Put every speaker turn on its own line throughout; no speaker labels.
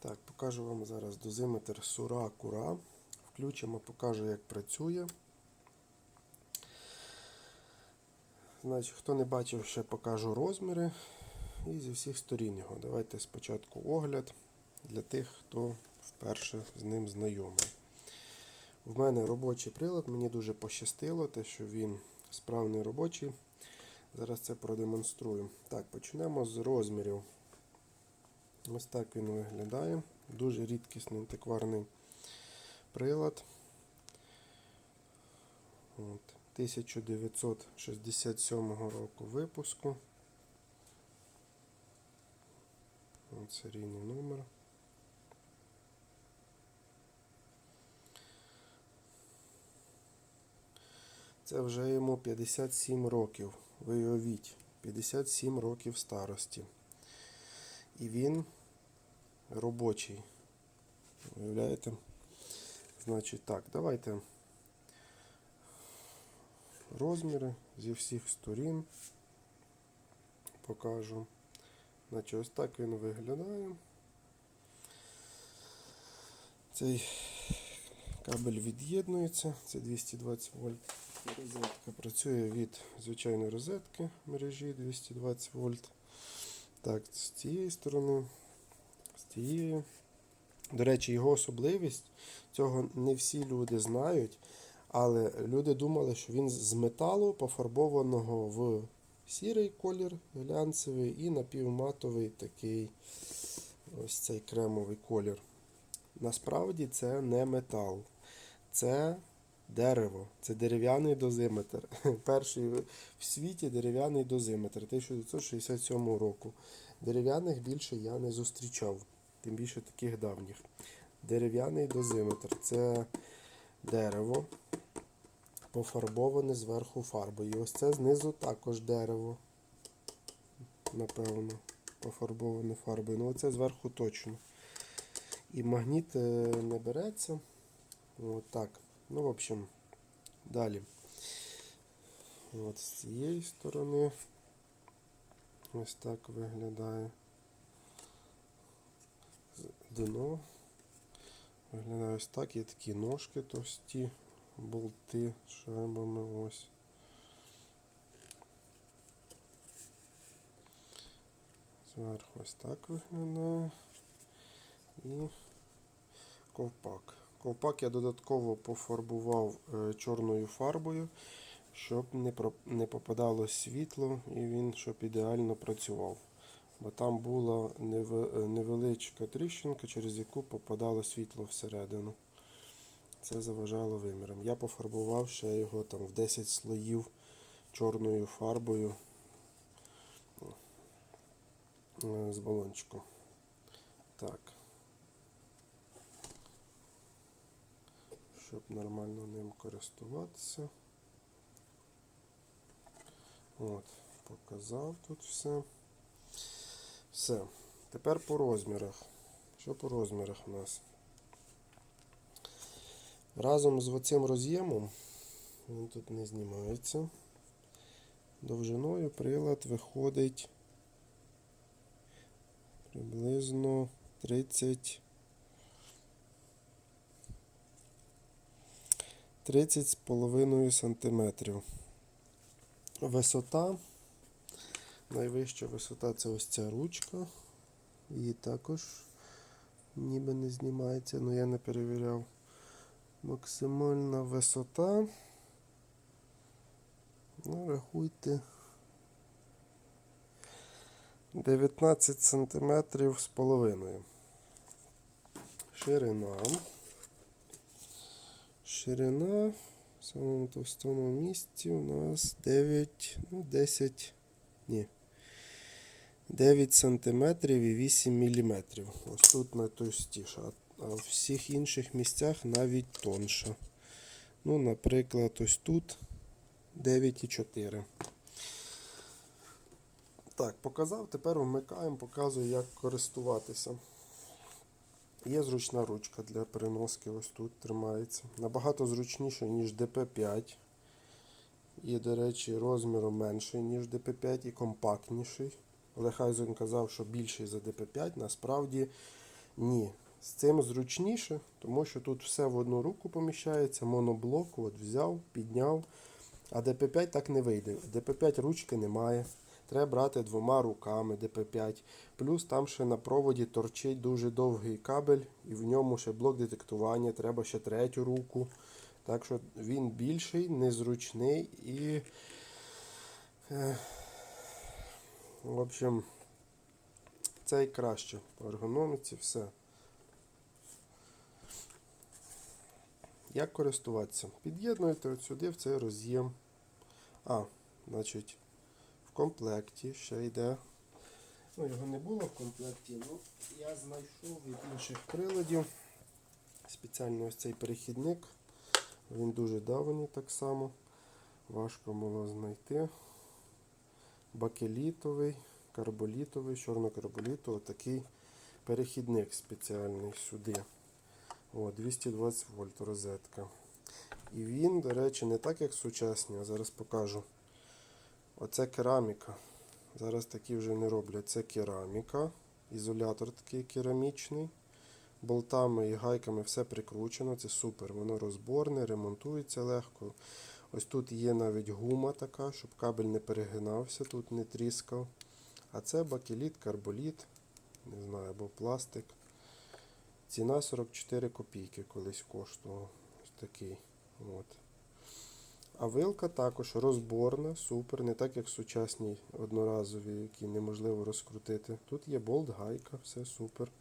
Так, покажу вам зараз дозиметр Сура Кура. Включимо, покажу, як працює. Значить, хто не бачив, ще покажу розміри і зі всіх сторін його. Давайте спочатку огляд для тих, хто вперше з ним знайомий. В мене робочий прилад, мені дуже пощастило, те, що він справний робочий. Зараз це продемонструю. Так, почнемо з розмірів. Ось так він виглядає. Дуже рідкісний антикварний прилад. От. 1967 року випуску. От серійний номер. Це вже йому 57 років. Ви уявіть, 57 років старості. І він робочий. Уявляєте? Значить так, давайте розміри зі всіх сторін покажу. Значить, ось так він виглядає. Цей кабель від'єднується, це 220 вольт. Розетка працює від звичайної розетки мережі 220 вольт. Так, з цієї сторони, з тієї. До речі, його особливість, цього не всі люди знають, але люди думали, що він з металу пофарбованого в сірий колір глянцевий і напівматовий такий ось цей кремовий колір. Насправді це не метал, це дерево, це дерев'яний дозиметр. Перший в світі дерев'яний дозиметр 1967 року. Дерев'яних більше я не зустрічав, тим більше таких давніх. Дерев'яний дозиметр це дерево, пофарбоване зверху фарбою. І ось це знизу також дерево. Напевно, пофарбоване фарбою. Ну, оце зверху точно. І магніт е, не береться. От так. Ну, в общем, далі. От з цієї сторони. Ось так виглядає. Дно. Виглядає ось так. Є такі ножки товсті, болти шайбами ось. Зверху ось так виглядає. І ковпак. Ковпак я додатково пофарбував е, чорною фарбою, щоб не, попадало світло і він щоб ідеально працював. Бо там була е, невеличка тріщинка, через яку попадало світло всередину. Це заважало вимірам. Я пофарбував ще його там в 10 слоїв чорною фарбою е, з балончиком. Так. Щоб нормально ним користуватися. От, показав тут все. Все. Тепер по розмірах. Що по розмірах у нас? Разом з оцим роз'ємом, він тут не знімається. Довжиною прилад виходить приблизно 30 30 з половиною сантиметрів. Висота. Найвища висота це ось ця ручка. Її також ніби не знімається, але я не перевіряв. Максимальна висота. Ну, рахуйте. 19 сантиметрів з половиною. Ширина. Ширина в самому товстому місці у нас 9, ну 10, ні. 9 сантиметрів і 8 міліметрів. Ось тут найтовстіша, а в всіх інших місцях навіть тонша. Ну, наприклад, ось тут 9,4. Так, показав, тепер вмикаємо, показую, як користуватися. Є зручна ручка для переноски, ось тут тримається. Набагато зручніше, ніж DP5. І, до речі, розміром менший, ніж DP5 і компактніший. Але Хайзен казав, що більший за DP5. Насправді Ні. З цим зручніше, тому що тут все в одну руку поміщається, моноблок, от взяв, підняв. А ДП5 так не вийде. ДП5 ручки немає. Треба брати двома руками ДП5. Плюс там ще на проводі торчить дуже довгий кабель, і в ньому ще блок детектування, треба ще третю руку. Так що він більший, незручний і. е, В общем, цей краще по ергономіці, все. Як користуватися? Під'єднуєте от сюди в цей роз'єм. А, значить, комплекті ще йде. Ну, його не було в комплекті, ну я знайшов від інших приладів. Спеціально ось цей перехідник. Він дуже давній так само. Важко було знайти. Бакелітовий, карболітовий, чорнокарболітовий такий перехідник спеціальний сюди. О, 220 вольт розетка. І він, до речі, не так, як сучасні, а зараз покажу. Оце кераміка. Зараз такі вже не роблять. Це кераміка. Ізолятор такий керамічний. Болтами і гайками все прикручено. Це супер. Воно розборне, ремонтується легко. Ось тут є навіть гума така, щоб кабель не перегинався, тут не тріскав. А це бакеліт, карболіт, не знаю, або пластик. Ціна 44 копійки колись коштував. Ось такий. От. А вилка також розборна, супер, не так як сучасні одноразові, які неможливо розкрутити. Тут є болт, гайка, все супер.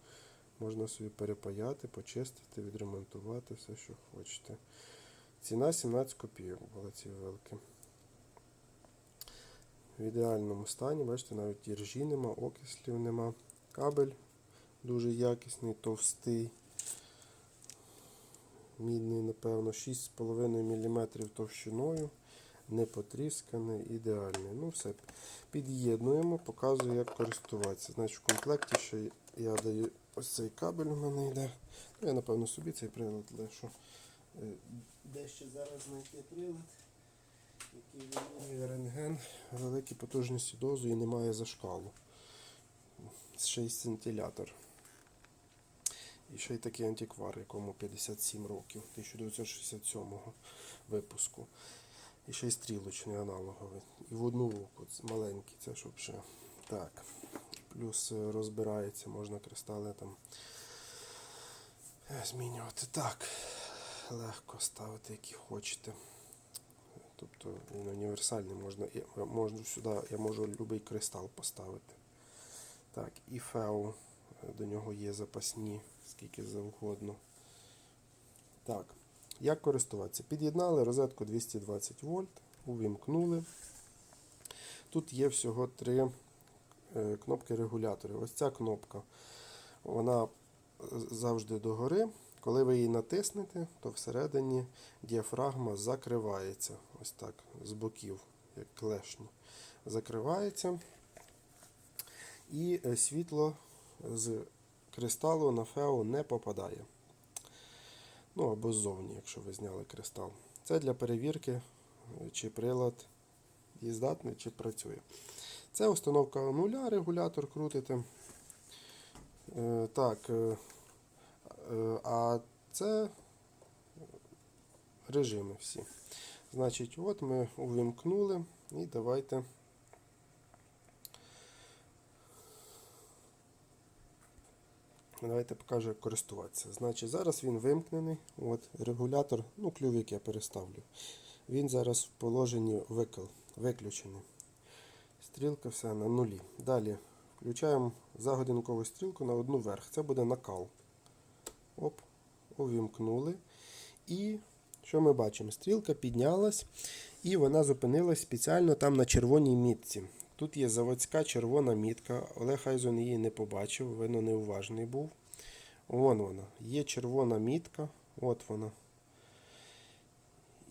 Можна собі перепаяти, почистити, відремонтувати, все, що хочете. Ціна 17 копійок була ці вилки. В ідеальному стані, бачите, навіть іржі нема, окислів нема. Кабель дуже якісний, товстий. Мідний, напевно, 6,5 мм товщиною. Не потрісканий, ідеальний. Ну все, під'єднуємо, показую, як користуватися. Значить, в комплекті ще я даю ось цей кабель у мене йде. Ну, я, напевно, собі цей прилад лишу. Е, Де ще зараз знайти прилад, який вимірює рентген, великі потужності дозу і немає зашкалу. Ще й сцинтилятор. І ще й такий антиквар, якому 57 років, 1967 випуску. І ще й стрілочний аналоговий. І в одну руку. Маленький, це щоб ще. Так. Плюс е, розбирається, можна кристали там е, змінювати. Так. Легко ставити, які хочете. Тобто він універсальний, можна, я- можна сюди, я можу будь-який кристал поставити. Так, і фео. е, До нього є запасні, скільки завгодно. Так, як користуватися? Під'єднали розетку 220 вольт, увімкнули. Тут є всього три е, кнопки регулятори. Ось ця кнопка, вона завжди догори. Коли ви її натиснете, то всередині діафрагма закривається. Ось так, з боків, як клешні. Закривається. І е, світло з кристалу на фео не попадає. Ну або ззовні, якщо ви зняли кристал. Це для перевірки, е, чи прилад є здатний, чи працює. Це установка нуля, регулятор крутите. Е, Так, е, а це режими всі. Значить, от ми увімкнули і давайте. Давайте покажу, як користуватися. Значить, зараз він вимкнений. От регулятор, ну, клювик я переставлю. Він зараз в положенні викл, виключений. Стрілка все на нулі. Далі включаємо за годинкову стрілку на одну вверх. Це буде накал. Оп, увімкнули. І що ми бачимо? Стрілка піднялась і вона зупинилась спеціально там на червоній мітці. Тут є заводська червона мітка. Олег Хайзон її не побачив, видно, неуважний був. Вон вона. Є червона мітка. От вона.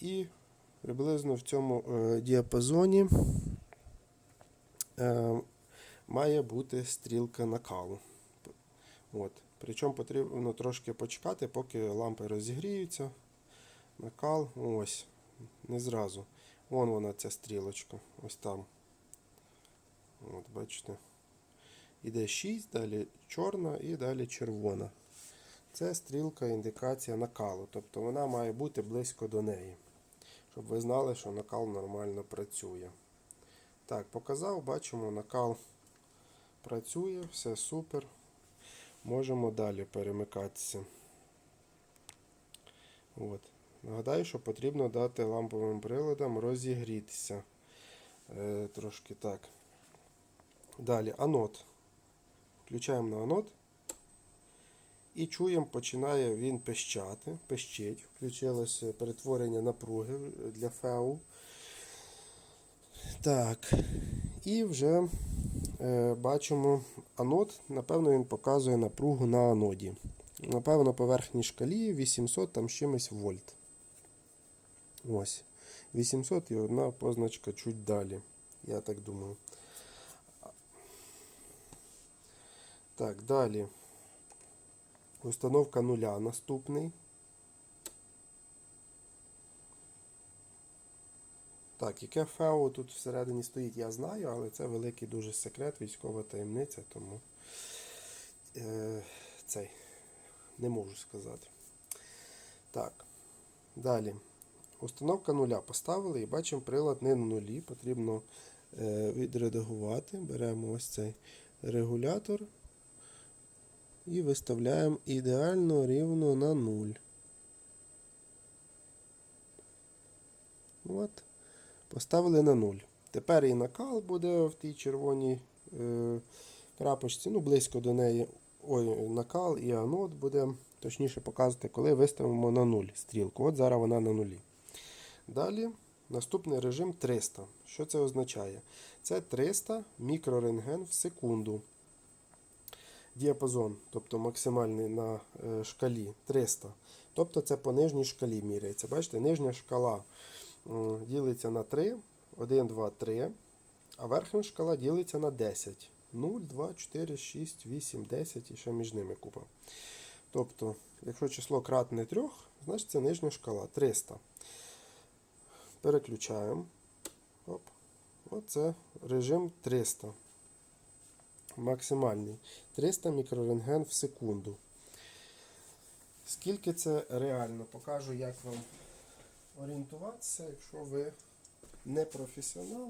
І приблизно в цьому е, діапазоні е, має бути стрілка накалу. От. Причому потрібно трошки почекати, поки лампи розігріються. Накал, ось, не зразу. Вон вона ця стрілочка, ось там. От, бачите. Іде 6, далі чорна і далі червона. Це стрілка індикація накалу, тобто вона має бути близько до неї, щоб ви знали, що накал нормально працює. Так, показав, бачимо, накал працює, все супер. Можемо далі перемикатися. От. Нагадаю, що потрібно дати ламповим приладам розігрітися. Е, трошки так. Далі анод. Включаємо на анод. І чуємо, починає він пищати, пищить. Включилося перетворення напруги для феу. Так. І вже е, бачимо анод. Напевно, він показує напругу на аноді. Напевно, по верхній шкалі 800 там чимось вольт. Ось. 800 і одна позначка чуть далі. Я так думаю. Так, далі. Установка нуля наступний. Так, яке ФЕО тут всередині стоїть, я знаю, але це великий дуже секрет, військова таємниця, тому е, цей не можу сказати. Так, далі. Установка нуля поставили і бачимо прилад не на нулі. Потрібно е, відредагувати. Беремо ось цей регулятор і виставляємо ідеально рівно на 0. От. Поставили на 0. Тепер і накал буде в тій червоній е, крапочці, ну близько до неї. Ой, накал і анод буде точніше показувати, коли виставимо на 0 стрілку. От зараз вона на нулі. Далі наступний режим 300. Що це означає? Це 300 мікрорентген в секунду. Діапазон, тобто максимальний на е, шкалі 300. Тобто це по нижній шкалі міряється. Бачите, нижня шкала ділиться на 3, 1, 2, 3, а верхня шкала ділиться на 10. 0, 2, 4, 6, 8, 10 і ще між ними купа. Тобто, якщо число кратне 3, значить це нижня шкала 300. Переключаємо. Оп. Оце режим 300. Максимальний. 300 мікрорентген в секунду. Скільки це реально? Покажу, як вам орієнтуватися, якщо ви не професіонал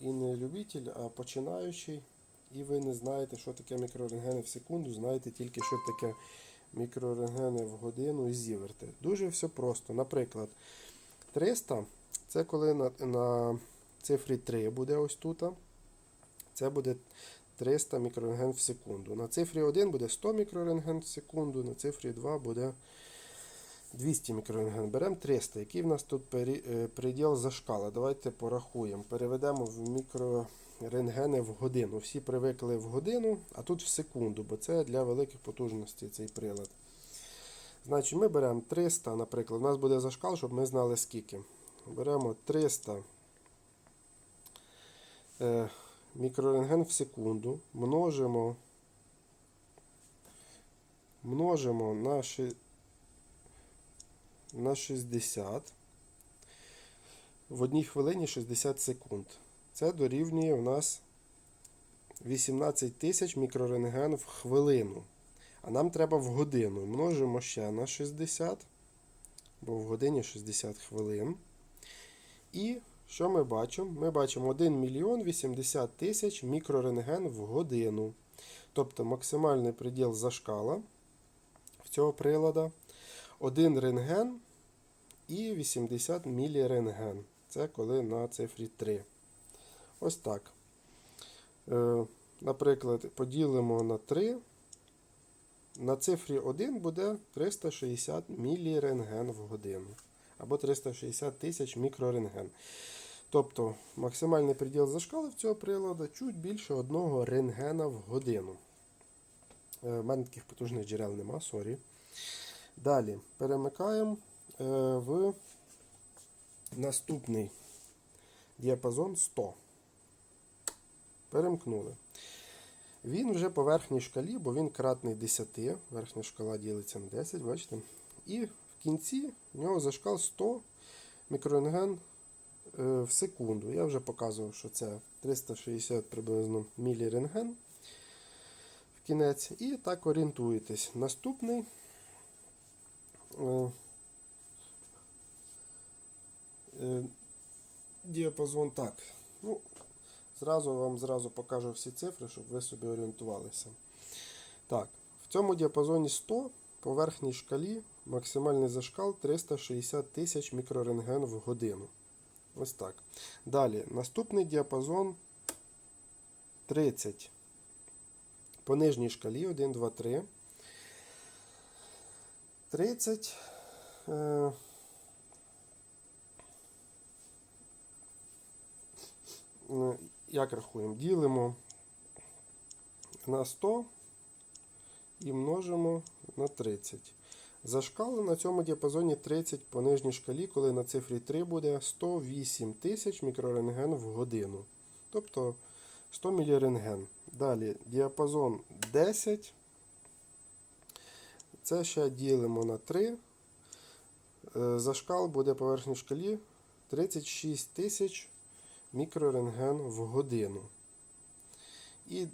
і не любитель, а починаючий, і ви не знаєте, що таке мікрорентгени в секунду, знаєте тільки, що таке мікрорентгени в годину і зіверти. Дуже все просто. Наприклад, 300 це коли на, на цифрі 3 буде ось тут. Це буде 300 мікрорентген в секунду. На цифрі 1 буде 100 мікрорентген в секунду, на цифрі 2 буде 200 мікрорентген. Беремо 300. Який в нас тут е, приділ за шкала? Давайте порахуємо. Переведемо в мікрорентгени в годину. Всі привикли в годину, а тут в секунду, бо це для великих потужностей цей прилад. Значить, ми беремо 300, наприклад, у нас буде за шкал, щоб ми знали скільки. Беремо 300 е, мікрорентген в секунду, множимо, множимо на, ши- на 60. В одній хвилині 60 секунд. Це дорівнює у нас 18 тисяч мікрорентген в хвилину. А нам треба в годину. Множимо ще на 60, бо в годині 60 хвилин. І що ми бачимо? Ми бачимо 1 мільйон 80 тисяч мікрорентген в годину. Тобто максимальний приділ за шкала в цього прилада 1 рентген і 80 мілірентген. Це коли на цифрі 3. Ось так. Е, Наприклад, поділимо на 3. На цифрі 1 буде 360 мілірентген в годину. Або 360 тисяч мікрорентген. Тобто максимальний приділ за шкали в цього приладу чуть більше 1 рентгена в годину. У мене таких потужних джерел нема, сорі. Далі перемикаємо е, в наступний діапазон 100. Перемкнули. Він вже по верхній шкалі, бо він кратний 10. Верхня шкала ділиться на 10, бачите? І в кінці в нього за шкал 100 мікрорентген е, в секунду. Я вже показував, що це 360 приблизно мілірентген в кінець. І так орієнтуєтесь. Наступний. е, е, Діапазон так. Ну, зразу вам зразу покажу всі цифри, щоб ви собі орієнтувалися. Так, в цьому діапазоні 100 по верхній шкалі максимальний зашкал 360 тисяч мікрорентген в годину. Ось так. Далі, наступний діапазон 30. По нижній шкалі 1, 2, 3. 30. Е, е, як рахуємо? Ділимо на 100 і множимо на 30. За шкалу на цьому діапазоні 30 по нижній шкалі, коли на цифрі 3 буде 108 тисяч мікрорентген в годину. Тобто 100 мілірентген. Далі діапазон 10. Це ще ділимо на 3. Е, За шкал буде по верхній шкалі 36 тисяч мікрорентген в годину. І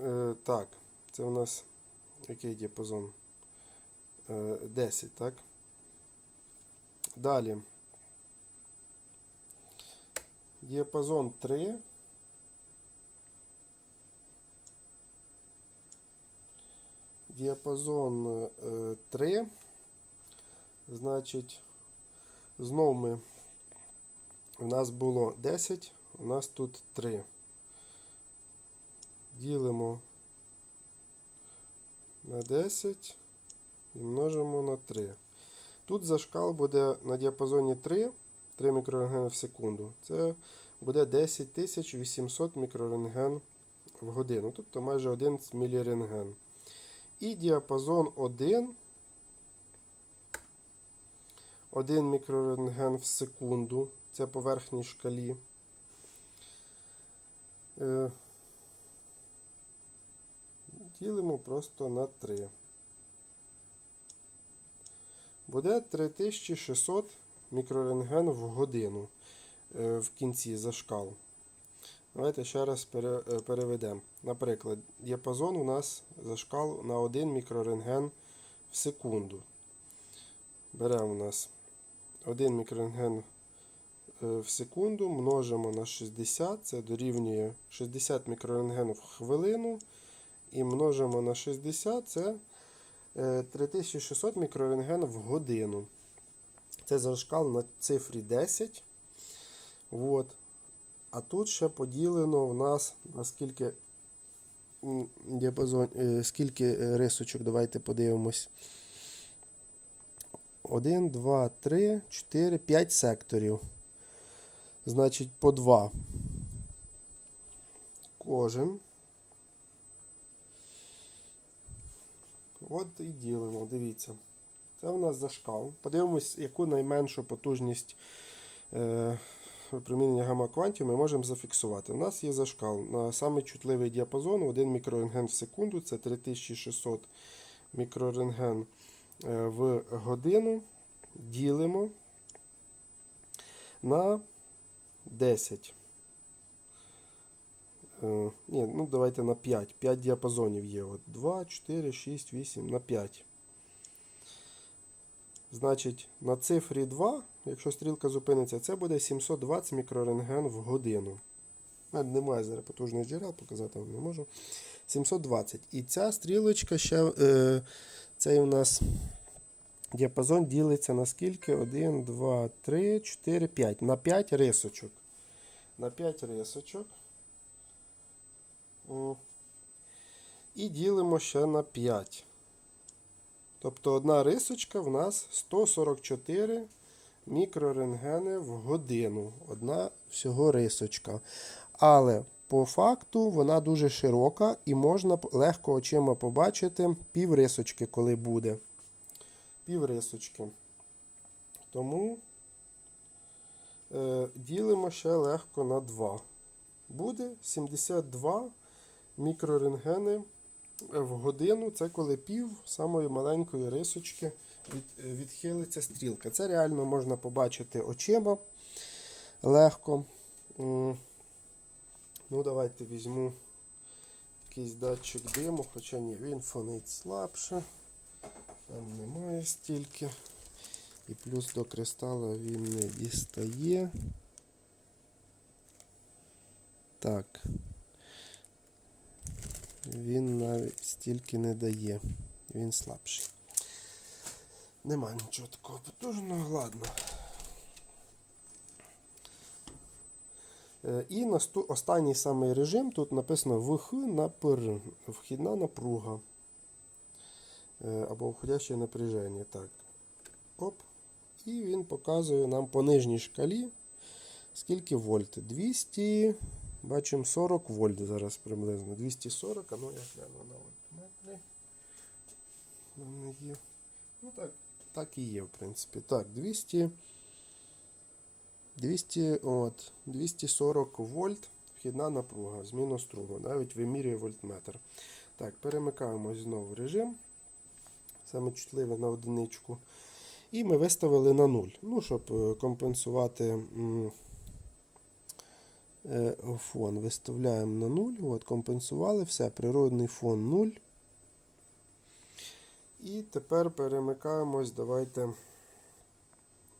е, так, це у нас який діапазон? Е, 10, так? Далі. Діапазон 3. Діапазон е, 3. Значить, знову ми. У нас було 10, у нас тут 3. Ділимо на 10 і множимо на 3. Тут зашкал буде на діапазоні 3, 3 мікрорентген в секунду. Це буде 10 800 мікрорентген в годину, тобто майже 1 мілірентген. І діапазон 1. 1 мікрорентген в секунду. Це по верхній шкалі. Е, Ділимо просто на 3. Буде 3600 мікрорентген в годину е, в кінці за шкал. Давайте ще раз е, переведемо. Наприклад, діапазон у нас за шкал на 1 мікрорентген в секунду. Беремо у нас 1 мікрорентген е, в секунду, множимо на 60, це дорівнює 60 мікрорентген в хвилину. І множимо на 60, це 3600 мікрорентген в годину. Це зашкал на цифрі 10. От. А тут ще поділено в нас на скільки діапазон, е, скільки е, рисочок, давайте подивимось. 1, 2, 3, 4, 5 секторів. Значить, по 2. Кожен. От і ділимо, дивіться. Це у нас зашкал. Подивимось, яку найменшу потужність е, випромінення гамма-квантів ми можемо зафіксувати. У нас є зашкал на самий чутливий діапазон 1 мікрорентген в секунду, це 3600 мікрорентген е, в годину. Ділимо на 10. Е, ні, ну давайте на 5. 5 діапазонів є. От 2, 4, 6, 8 на 5. Значить, на цифрі 2, якщо стрілка зупиниться, це буде 720 мікрорентген в годину. У мене Немає зараз потужних джерел, показати вам не можу. 720. І ця стрілочка ще, е, цей у нас діапазон ділиться на скільки? 1, 2, 3, 4, 5. На 5 рисочок. На 5 рисочок. І ділимо ще на 5. Тобто одна рисочка в нас 144 мікрорентгени в годину. Одна всього рисочка. Але по факту вона дуже широка і можна легко очима побачити пів рисочки, коли буде. Пів рисочки. Тому е, ділимо ще легко на 2. Буде 72 мікрорентгени в годину. Це коли пів самої маленької рисочки від, відхилиться стрілка. Це реально можна побачити очима. легко. Ну, давайте візьму якийсь датчик диму, хоча ні, він фонить слабше. Там немає стільки. І плюс до кристала він не дістає. Так. Він навіть стільки не дає. Він слабший. Нема нічого такого потужного, ладно. Е, І насту... останній самий режим, тут написано ВХ на ПР, вхідна напруга. Е, Або входяще напряження. Так. Оп. І він показує нам по нижній шкалі, скільки вольт. 200, бачимо 40 вольт зараз приблизно. 240, а ну я гляну на є. Ну так, так і є, в принципі. Так, 200. 200, от, 240 вольт вхідна напруга, зміну струму, навіть вимірює вольтметр. Так, перемикаємось знову режим. Саме чутливе на одиничку. І ми виставили на 0. Ну, щоб е, компенсувати фон. Виставляємо на 0. От, компенсували все. Природний фон 0. І тепер перемикаємось. Давайте е,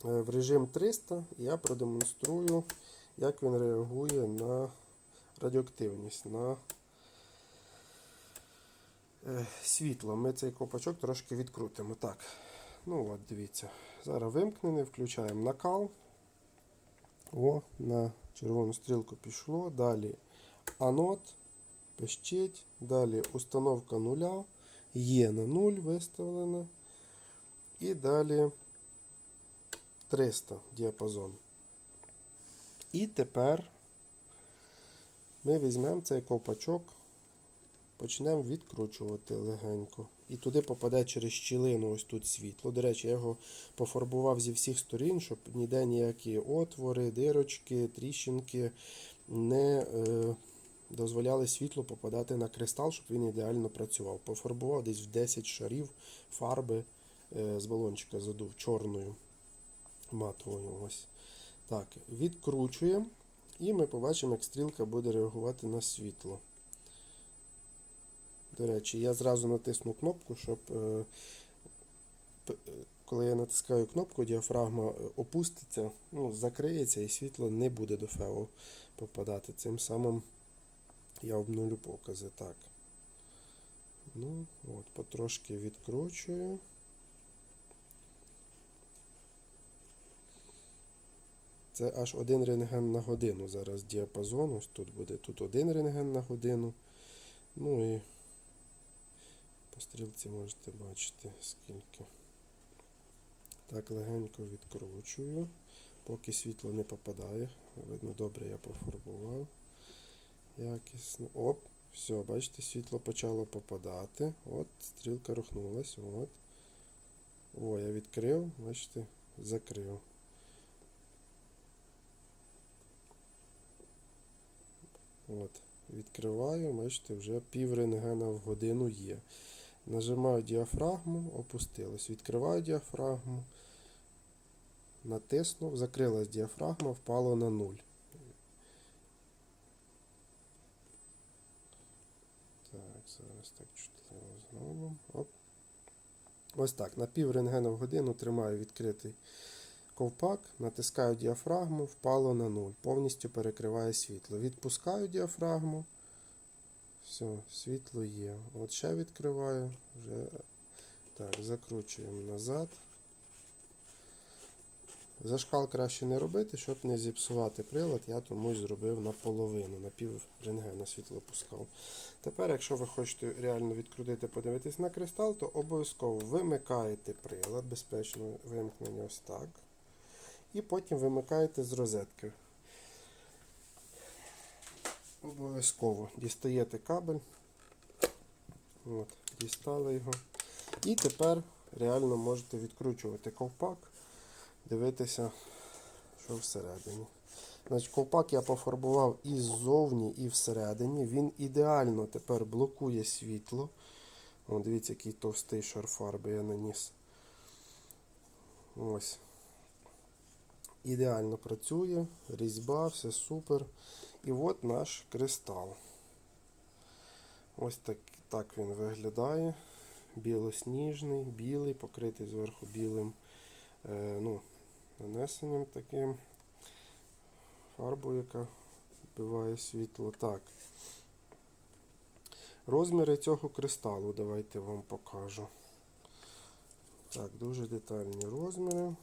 в режим 300. Я продемонструю, як він реагує на радіоактивність, на е, світло. Ми цей копачок трошки відкрутимо. Так. Ну от, дивіться. Зараз вимкнений, включаємо накал. О, на червону стрілку пішло. Далі анод, пищить. Далі установка нуля. Є на 0 виставлена. І далі 300 діапазон. І тепер ми візьмемо цей ковпачок, почнемо відкручувати легенько. І туди попаде через щілину ось тут світло. До речі, я його пофарбував зі всіх сторін, щоб ніде ніякі отвори, дирочки, тріщинки не е, дозволяли світлу попадати на кристал, щоб він ідеально працював. Пофарбував десь в 10 шарів фарби е, з балончика задув чорною матовою. Ось. Так, відкручуємо. І ми побачимо, як стрілка буде реагувати на світло. До речі, я зразу натисну кнопку, щоб е, е, коли я натискаю кнопку, діафрагма е, опуститься, ну, закриється і світло не буде до фео попадати. Цим самим я обнулю покази. Так. Ну, от, потрошки відкручую. Це аж один рентген на годину. Зараз діапазон. Ось тут буде тут один рентген на годину. Ну і по стрілці можете бачити скільки. Так, легенько відкручую, поки світло не попадає. Видно, добре я пофарбував. Якісно. Оп, все, бачите, світло почало попадати. От, стрілка рухнулась. От. О, я відкрив, бачите, закрив. От, відкриваю, бачите, вже пів рентгена в годину є. Нажимаю діафрагму, опустилось. Відкриваю діафрагму, натиснув, закрилась діафрагма, впало на нуль. Так, зараз так чутливо зробимо. Оп. Ось так. На пів рентгена в годину тримаю відкритий ковпак, натискаю діафрагму, впало на нуль. Повністю перекриває світло. Відпускаю діафрагму. Все, світло є. От ще відкриваю. Вже... Так, закручуємо назад. Зашкал краще не робити, щоб не зіпсувати прилад, я тому зробив наполовину, на пів рентгена світло пускав. Тепер, якщо ви хочете реально відкрутити, подивитись на кристал, то обов'язково вимикаєте прилад, безпечне вимкнення ось так. І потім вимикаєте з розетки. Обов'язково дістаєте кабель. От, дістали його. І тепер реально можете відкручувати ковпак, дивитися, що всередині. Значить, Ковпак я пофарбував і ззовні, і всередині. Він ідеально тепер блокує світло. О, дивіться, який товстий шар фарби я наніс. Ось. Ідеально працює, різьба, все супер. І от наш кристал. Ось так, так він виглядає. Білосніжний, білий, покритий зверху білим е, ну, нанесенням таким. Фарбою, яка вбиває світло. Так. Розміри цього кристалу давайте вам покажу. Так, дуже детальні розміри.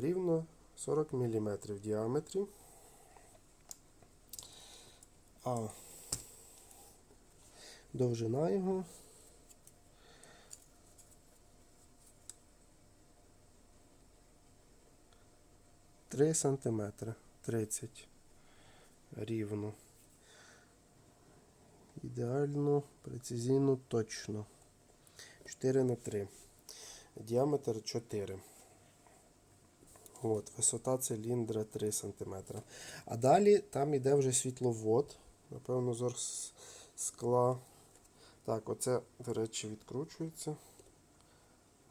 Рівно 40 мм в діаметрі. А довжина його Три сантиметри. 30 рівно. Ідеально, прецизійно, точно. 4 на 3. Діаметр 4. От, висота циліндра 3 см. А далі там йде вже світловод. Напевно, зор скла. Так, оце, до речі, відкручується.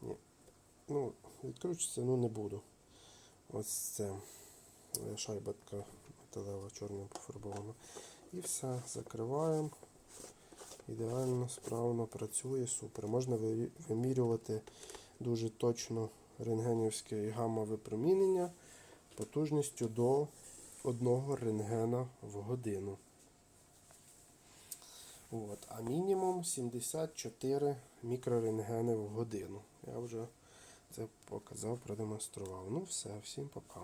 Ні. Ну, відкручується, ну не буду. Ось це. Е, Шайба така металева, чорним пофарбована. І все, закриваємо. Ідеально, справно працює, супер. Можна вимірювати дуже точно рентгенівське і гамма-випромінення потужністю до 1 рентгена в годину. От. А мінімум 74 мікрорентгени в годину. Я вже це показав, продемонстрував. Ну все, всім пока.